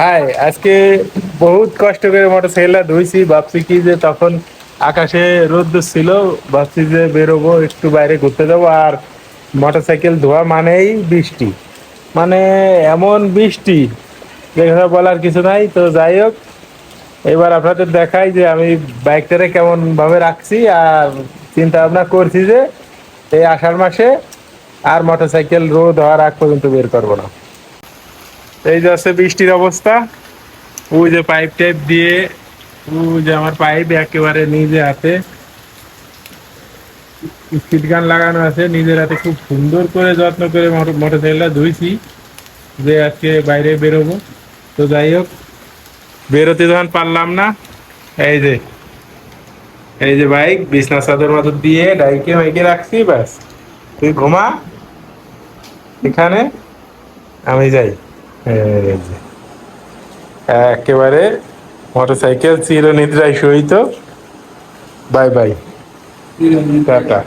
High আজকে বহুত কষ্ট করে মোটর সাইকেলটা ধুইছি। ভাবছি কি যে তখন আকাশে রোদ ছিল ভাবছি যে বেরোবো, একটু বাইরে ঘুরতে যাব। আর মোটর সাইকেল ধোয়া মানেই বৃষ্টি। মানে এমন বৃষ্টি যে কথা বলার কিছু নাই। তো যাই হোক, এবার আপনাদের দেখাই যে আমি বাইকটারে কেমন ভাবে রাখছি আর চিন্তা ভাবনা করছি যে এই আষাঢ় মাসে আর মোটর সাইকেল রোদ হওয়ার আগ পর্যন্ত বের করব না। এই যে আছে বৃষ্টির অবস্থা। ওই যে পাইপ টাইপ দিয়ে, ওই যে আমার পাইপ একেবারে নিজে হাতে স্পিড গান লাগানো আছে। নিজের হাতে খুব সুন্দর করে যত্ন করে মোটর সাইকেলটা ধুইছি, যে আজকে বাইরে বেরোবো। তো যাই হোক, বেরোতে যখন পারলাম না, এই যে এই যে বাইক বিছনা চাদর মতো দিয়ে ডাইকে মাইকে রাখছি, ব্যাস। তুই ঘুমা, এখানে আমি যাই। একেবারে মোটরসাইকেল চির নিদ্রায় সহিত। Bye bye tata